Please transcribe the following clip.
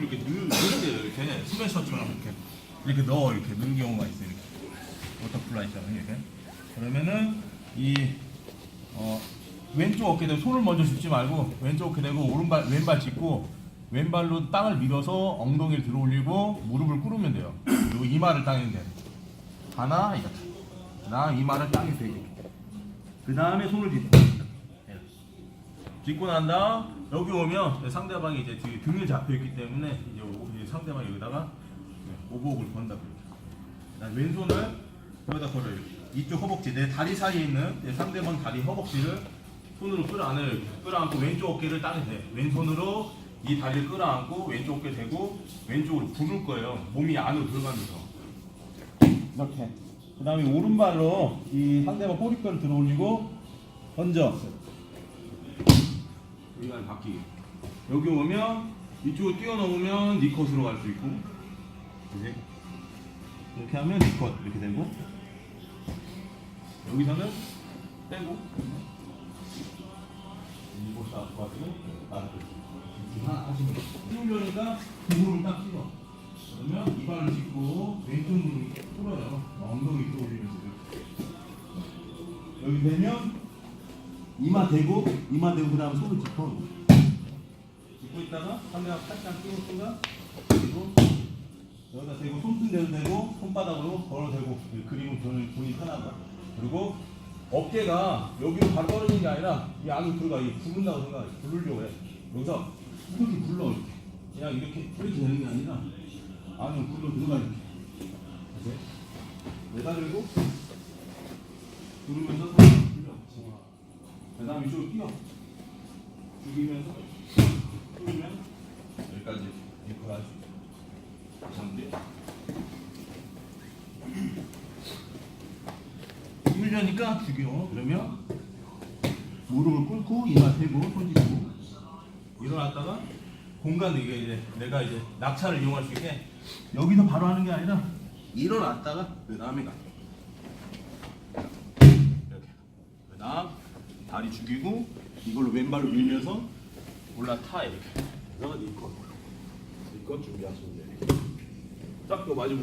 이렇게 넣- 넣는데요. 이렇게 스매셔처럼 이렇게. 이렇게 넣어 이렇게. 넣는 경우가 있어요 이렇게. 워터플라이처럼 이렇게. 그러면은 이 어, 왼쪽 어깨 대고 손을 먼저 짚지 말고 왼쪽 어깨 대고 오른발 왼발 짚고 왼발로 땅을 밀어서 엉덩이를 들어 올리고 무릎을 꿇으면 돼요. 그리고 이마를 땅에 돼 하나 이렇게. 그다음 이마를 땅에 대 이렇게. 그 다음에 손을 짚고. 짚고 난 다음 여기 오면 상대방이 이제 뒤 등을 잡혀 있기 때문에 이제 오- 이제 상대방 여기다가 오복을 건다 그다음 왼손을 여기다 걸어요. 이쪽 허벅지 내 다리 사이에 있는 내 상대방 다리 허벅지를 손으로. 이렇게. 끌어안고 왼쪽 어깨를 땅에 대. 왼손으로 이 다리를 끌어안고 왼쪽 어깨 대고 왼쪽으로 부를 거예요. 몸이 안으로 들어가면서 이렇게. 그 다음에 오른발로 이 상대방 꼬리뼈를 들어 올리고 던져. 여기가 바뀌게. 여기 오면 이쪽으로 뛰어넘으면 니 컷으로 갈 수 있고 이제 이렇게 하면 니 컷 이렇게 되고 여기서는 빼고 이거 딱 가지고 나를 하시면. 띄우려니까 등으로 딱 찍어. 그러면 이발을 짚고 왼쪽 무릎 풀어요. 엉덩이 끌어올리면서 이렇게. 여기 되면 이마 대고 이마 대고 그다음 손을 짚어. 짚고 있다가 상대가 살짝 끼고 순간 그리고 여기다 대고 손등 대도 대고 손바닥으로 걸어 대고 그리고 저는 본인 편하다. 그리고 어깨가 여기로 바로 떨어지는 게 아니라 이 안으로 들어가 이 굴른다고 생각해. 굴르려고 해. 여기서 이렇게 굴러 이렇게. 그냥 이렇게 이렇게 되는 게 아니라 안으로 굴러 들어가 이렇게. 이제 매달리고 누르면서 굴려. 그 다음 이쪽으로 뛰어. 죽이면서 뚫으면 여기까지 이렇게 하지. 잠들. 힘들려니까 죽여. 그러면 무릎을 꿇고 이마 대고 손 짚고 일어났다가 공간 이게 이제 내가 이제 낙차를 이용할 수 있게 여기서 바로 하는 게 아니라 일어났다가 그 다음에 가. 이렇게. 그 다음 다리 죽이고 이걸로 왼발로 밀면서 올라타 이렇게. 그래서 니컷. 니컷 준비하시면 돼요. 딱그 마지막